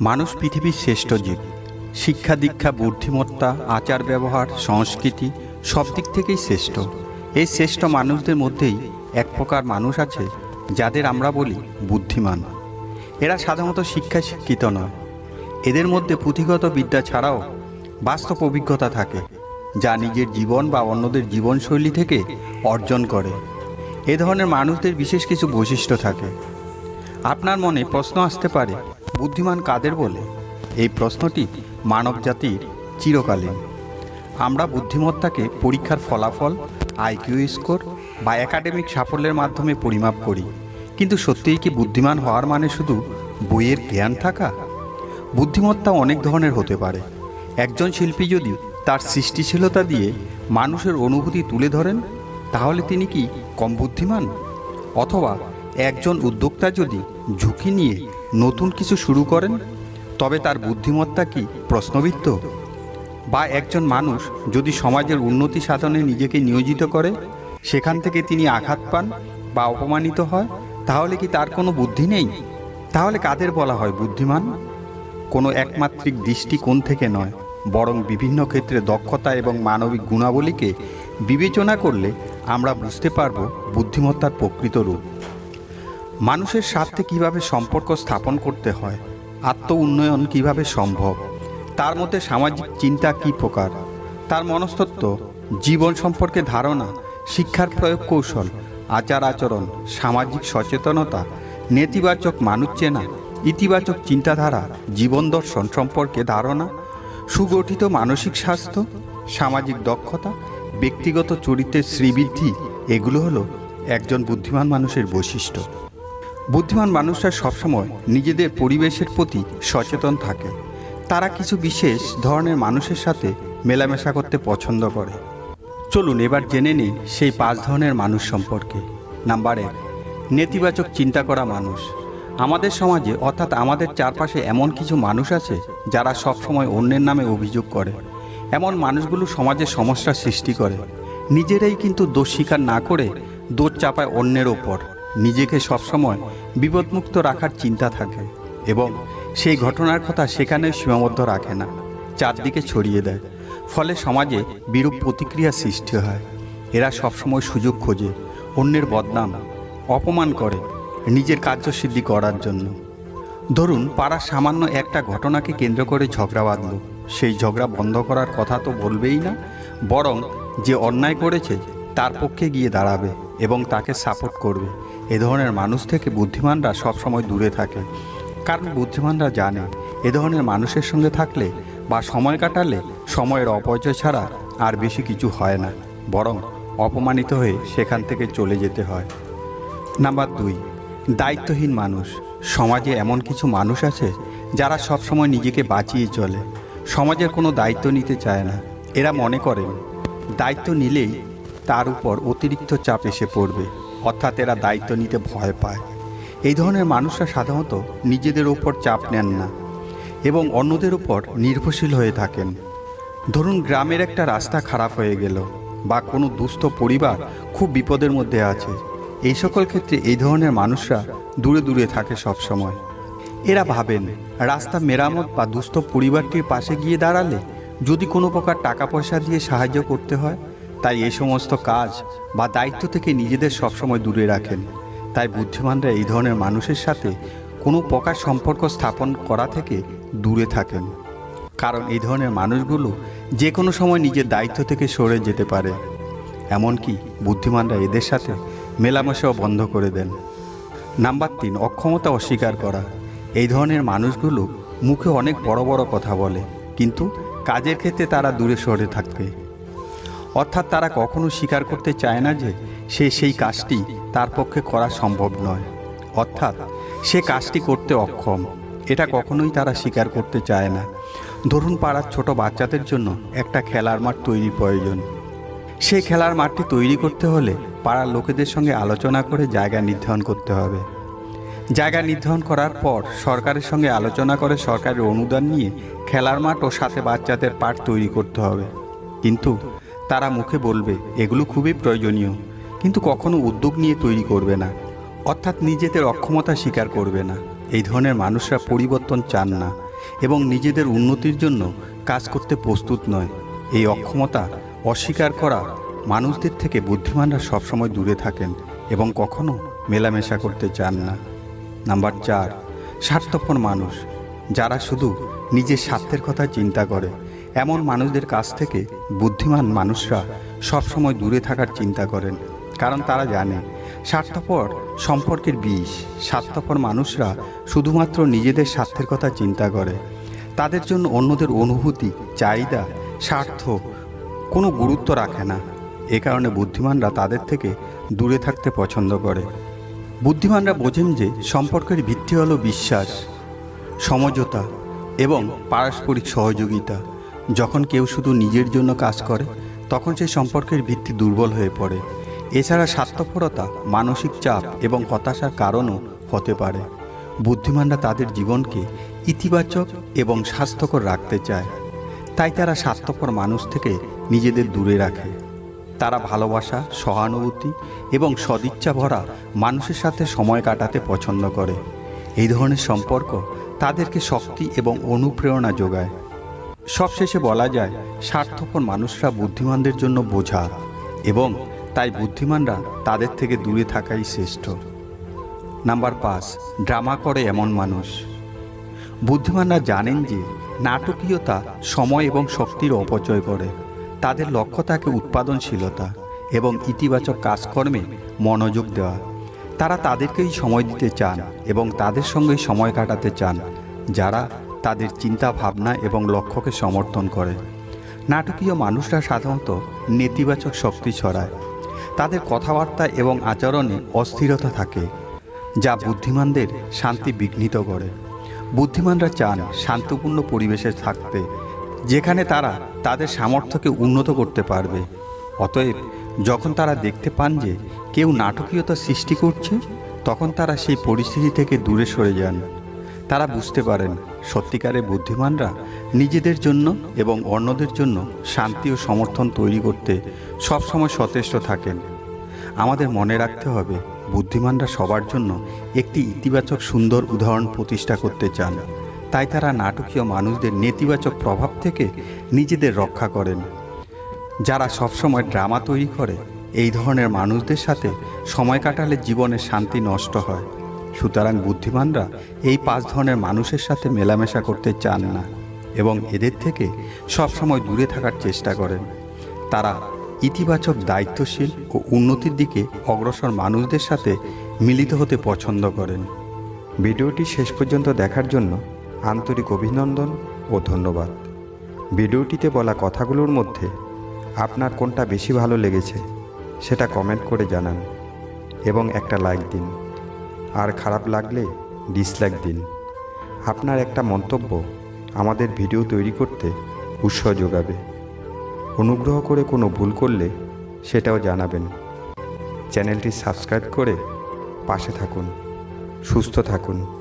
মানুষ পৃথিবীর শ্রেষ্ঠ জীব। শিক্ষা দীক্ষা, বুদ্ধিমত্তা, আচার ব্যবহার, সংস্কৃতি সব দিক থেকেই শ্রেষ্ঠ। এই শ্রেষ্ঠ মানুষদের মধ্যেই এক প্রকার মানুষ আছে যাদের আমরা বলি বুদ্ধিমান। এরা সাধারণত শিক্ষায় শিক্ষিত নয়। এদের মধ্যে পুঁথিগত বিদ্যা ছাড়াও বাস্তব অভিজ্ঞতা থাকে, যা নিজের জীবন বা অন্যদের জীবনশৈলী থেকে অর্জন করে। এ ধরনের মানুষদের বিশেষ কিছু বৈশিষ্ট্য থাকে। আপনার মনে প্রশ্ন আসতে পারে বুদ্ধিমান কাদের বলে? এই প্রশ্নটি মানব জাতির চিরকালীন। আমরা বুদ্ধিমত্তাকে পরীক্ষার ফলাফল আইকিউ স্কোর বা একাডেমিক সাফল্যের মাধ্যমে পরিমাপ করি। কিন্তু সত্যিই কি বুদ্ধিমান হওয়ার মানে শুধু বইয়ের জ্ঞান থাকা? বুদ্ধিমত্তা অনেক ধরনের হতে পারে। একজন শিল্পী যদি তার সৃষ্টিশীলতা দিয়ে মানুষের অনুভূতি তুলে ধরেন, তাহলে তিনি কি কম বুদ্ধিমান? অথবা একজন উদ্যোক্তা যদি ঝুঁকি নিয়ে নতুন কিছু শুরু করেন? তবে তার বুদ্ধিমত্তা কি প্রশ্নবিদ্ধ? বা একজন মানুষ যদি সমাজের উন্নতি সাধনে নিজেকে নিয়োজিত করে, সেখান থেকে তিনি আঘাত পান বা অপমানিত হয়, তাহলে কি তার কোনো বুদ্ধি নেই? তাহলে কাদের বলা হয় বুদ্ধিমান? কোনো একমাত্রিক দৃষ্টিকোণ থেকে নয়, বরং বিভিন্ন ক্ষেত্রে দক্ষতা এবং মানবিক গুণাবলীকে বিবেচনা করলে আমরা বুঝতে পারব বুদ্ধিমত্তার প্রকৃত রূপ। মানুষের স্বার্থে কীভাবে সম্পর্ক স্থাপন করতে হয়, আত্ম উন্নয়ন কীভাবে সম্ভব, তার মধ্যে সামাজিক চিন্তা কী প্রকার, তার মনস্তত্ব জীবন সম্পর্কে ধারণা, শিক্ষার প্রয়োগ কৌশল, আচার আচরণ, সামাজিক সচেতনতা, নেতিবাচক মানুষ চেনা ইতিবাচক চিন্তাধারা, জীবন দর্শন সম্পর্কে ধারণা, সুগঠিত মানসিক স্বাস্থ্য, সামাজিক দক্ষতা, ব্যক্তিগত চরিত্রের শ্রীবৃদ্ধি, এগুলো হলো একজন বুদ্ধিমান মানুষের বৈশিষ্ট্য। বুদ্ধিমান মানুষরা সবসময় নিজেদের পরিবেশের প্রতি সচেতন থাকে। তারা কিছু বিশেষ ধরনের মানুষের সাথে মেলামেশা করতে পছন্দ করে। চলুন এবার জেনে নিই সেই পাঁচ ধরনের মানুষ সম্পর্কে। নাম্বার এক, নেতিবাচক চিন্তা করা মানুষ। আমাদের সমাজে অর্থাৎ আমাদের চারপাশে এমন কিছু মানুষ আছে যারা সবসময় অন্যের নামে অভিযোগ করে। এমন মানুষগুলো সমাজে সমস্যার সৃষ্টি করে। নিজেরাই কিন্তু দোষ স্বীকার না করে দোষ চাপায় অন্যের ওপর। নিজেকে সবসময় বিপদমুক্ত রাখার চিন্তা থাকে এবং সেই ঘটনার কথা সেখানে সীমাবদ্ধ রাখে না, চারদিকে ছড়িয়ে দেয়। ফলে সমাজে বিরূপ প্রতিক্রিয়া সৃষ্টি হয়। এরা সবসময় সুযোগ খোঁজে, অন্যের বদনাম, অপমান করে নিজের কার্যসিদ্ধি করার জন্য। ধরুন, পাড়ার সামান্য একটা ঘটনাকে কেন্দ্র করে ঝগড়া বাঁধল। সেই ঝগড়া বন্ধ করার কথা তো বলবেই না, বরং যে অন্যায় করেছে তার পক্ষে গিয়ে দাঁড়াবে। এবং তাকে সাপোর্ট করবে। এ ধরনের মানুষ থেকে বুদ্ধিমানরা সবসময় দূরে থাকে। কারণ বুদ্ধিমানরা জানে, এ ধরনের মানুষের সঙ্গে থাকলে বা সময় কাটালে সময়ের অপচয় ছাড়া আর বেশি কিছু হয় না, বরং অপমানিত হয়ে সেখান থেকে চলে যেতে হয়। নাম্বার দুই, দায়িত্বহীন মানুষ। সমাজে এমন কিছু মানুষ আছে যারা সবসময় নিজেকে বাঁচিয়ে চলে। সমাজের কোনো দায়িত্ব নিতে চায় না। এরা মনে করেন, দায়িত্ব নিলেই তার উপর অতিরিক্ত চাপ এসে পড়বে। অর্থাৎ এরা দায়িত্ব নিতে ভয় পায়। এই ধরনের মানুষরা সাধারণত নিজেদের ওপর চাপ নেন না এবং অন্যদের উপর নির্ভরশীল হয়ে থাকেন। ধরুন গ্রামের একটা রাস্তা খারাপ হয়ে গেল বা কোনো দুস্থ পরিবার খুব বিপদের মধ্যে আছে। এই সকল ক্ষেত্রে এই ধরনের মানুষরা দূরে দূরে থাকে সব সময় এরা ভাবেন, রাস্তা মেরামত বা দুস্থ পরিবারটির পাশে গিয়ে দাঁড়ালে যদি কোনো প্রকার টাকা পয়সা দিয়ে সাহায্য করতে হয় তাই এই সমস্ত কাজ বা দায়িত্ব থেকে নিজেদের সবসময় দূরে রাখেন। তাই বুদ্ধিমানরা এই ধরনের মানুষের সাথে কোনো প্রকার সম্পর্ক স্থাপন করা থেকে দূরে থাকেন। কারণ এই ধরনের মানুষগুলো যে কোনো সময় নিজের দায়িত্ব থেকে সরে যেতে পারে। এমনকি বুদ্ধিমানরা এদের সাথে মেলামেশাও বন্ধ করে দেন। নাম্বার তিন, অক্ষমতা অস্বীকার করা। এই ধরনের মানুষগুলো মুখে অনেক বড় বড় কথা বলে, কিন্তু কাজের ক্ষেত্রে তারা দূরে সরে থাকবে অর্থাৎ তারা কখনো স্বীকার করতে চায় না যে সে সেই কাজটি তার পক্ষে করা সম্ভব নয়। অর্থাৎ সে কাজটি করতে অক্ষম। এটা কখনোই তারা স্বীকার করতে চায় না। ধরুন পাড়ার ছোট বাচ্চাদের জন্য একটা খেলার মাঠ তৈরি প্রয়োজন। সেই খেলার মাঠটি তৈরি করতে হলে পাড়ার লোকেদের সঙ্গে আলোচনা করে জায়গা নির্ধারণ করতে হবে। জায়গা নির্ধারণ করার পর সরকারের সঙ্গে আলোচনা করে সরকারের অনুদান নিয়ে খেলার মাঠ ও সাথে বাচ্চাদের পাঠ তৈরি করতে হবে। কিন্তু তারা মুখে বলবে, এগুলো খুবই প্রয়োজনীয়, কিন্তু কখনো উদ্যোগ নিয়ে তৈরি করবে না, অর্থাৎ নিজেদের অক্ষমতা স্বীকার করবে না। এই ধরনের মানুষরা পরিবর্তন চান না এবং নিজেদের উন্নতির জন্য কাজ করতে প্রস্তুত নয়। এই অক্ষমতা অস্বীকার করা মানুষদের থেকে বুদ্ধিমানরা সবসময় দূরে থাকেন এবং কখনো মেলামেশা করতে চান না। নাম্বার চার, স্বার্থপর মানুষ, যারা শুধু নিজের স্বার্থের কথা চিন্তা করে। এমন মানুষদের কাছ থেকে বুদ্ধিমান মানুষরা সবসময় দূরে থাকার চিন্তা করেন, কারণ তারা জানে স্বার্থপর সম্পর্কের বিষ। স্বার্থপর মানুষরা শুধুমাত্র নিজেদের স্বার্থের কথা চিন্তা করে। তাদের জন্য অন্যদের অনুভূতি, চাহিদা, স্বার্থ কোনো গুরুত্ব রাখে না। এ কারণে বুদ্ধিমানরা তাদের থেকে দূরে থাকতে পছন্দ করে। বুদ্ধিমানরা বোঝেন যে সম্পর্কের ভিত্তি হলো বিশ্বাস, সমঝোতা এবং পারস্পরিক সহযোগিতা। যখন কেউ শুধু নিজের জন্য কাজ করে, তখন সেই সম্পর্কের ভিত্তি দুর্বল হয়ে পড়ে। এছাড়া স্বার্থপরতা, মানসিক চাপ এবং হতাশার কারণও হতে পারে। বুদ্ধিমানরা তাদের জীবনকে ইতিবাচক এবং স্বাস্থ্যকর রাখতে চায়। তাই তারা স্বার্থপর মানুষ থেকে নিজেদের দূরে রাখে। তারা ভালোবাসা, সহানুভূতি এবং সদিচ্ছা ভরা মানুষের সাথে সময় কাটাতে পছন্দ করে। এই ধরনের সম্পর্ক তাদেরকে শক্তি এবং অনুপ্রেরণা যোগায়। সবশেষে বলা যায়, স্বার্থপর মানুষরা বুদ্ধিমানদের জন্য বোঝা, এবং তাই বুদ্ধিমানরা তাদের থেকে দূরে থাকাই শ্রেষ্ঠ। নাম্বার পাঁচ, ড্রামা করে এমন মানুষ। বুদ্ধিমানরা জানেন যে নাটকীয়তা সময় এবং শক্তির অপচয় করে। তাদের লক্ষ্য থাকে উৎপাদনশীলতা এবং ইতিবাচক কাজকর্মে মনোযোগ দেওয়া। তারা তাদেরকেই সময় দিতে চান এবং তাদের সঙ্গেই সময় কাটাতে চান, যারা তাদের চিন্তা ভাবনা এবং লক্ষ্যকে সমর্থন করে। নাটকীয় মানুষরা সাধারণত নেতিবাচক শক্তি ছড়ায়। তাদের কথাবার্তা এবং আচরণে অস্থিরতা থাকে, যা বুদ্ধিমানদের শান্তি বিঘ্নিত করে। বুদ্ধিমানরা চান শান্তপূর্ণ পরিবেশে থাকতে, যেখানে তারা তাদের সামর্থ্যকে উন্নত করতে পারবে। অতএব, যখন তারা দেখতে পান যে কেউ নাটকীয়তা সৃষ্টি করছে, তখন তারা সেই পরিস্থিতি থেকে দূরে সরে যান। তারা বুঝতে পারেন সত্যিকারের বুদ্ধিমানরা নিজেদের জন্য এবং অন্যদের জন্য শান্তি ও সমর্থন তৈরি করতে সবসময় সচেষ্ট থাকেন। আমাদের মনে রাখতে হবে, বুদ্ধিমানরা সবার জন্য একটি ইতিবাচক সুন্দর উদাহরণ প্রতিষ্ঠা করতে চান। তাই তারা নাটকীয় মানুষদের নেতিবাচক প্রভাব থেকে নিজেদের রক্ষা করেন। যারা সবসময় ড্রামা তৈরি করে, এই ধরনের মানুষদের সাথে সময় কাটালে জীবনে শান্তি নষ্ট হয়। সুতরাং বুদ্ধিমানরা এই পাঁচ ধরনের মানুষের সাথে মেলামেশা করতে চান না এবং এদের থেকে সবসময় দূরে থাকার চেষ্টা করেন। তারা ইতিবাচক দায়িত্বশীল ও উন্নতির দিকে অগ্রসর মানুষদের সাথে মিলিত হতে পছন্দ করেন। ভিডিওটি শেষ পর্যন্ত দেখার জন্য আন্তরিক অভিনন্দন ও ধন্যবাদ। ভিডিওটিতে বলা কথাগুলোর মধ্যে আপনার কোনটা বেশি ভালো লেগেছে সেটা কমেন্ট করে জানান এবং একটা লাইক দিন। আর খারাপ লাগলে ডিসলাইক দিন। আপনার একটা মন্তব্য আমাদের ভিডিও তৈরি করতে উৎসাহ যোগাবে। অনুগ্রহ করে কোনো ভুল করলে সেটাও জানাবেন। চ্যানেলটি সাবস্ক্রাইব করে পাশে থাকুন। সুস্থ থাকুন।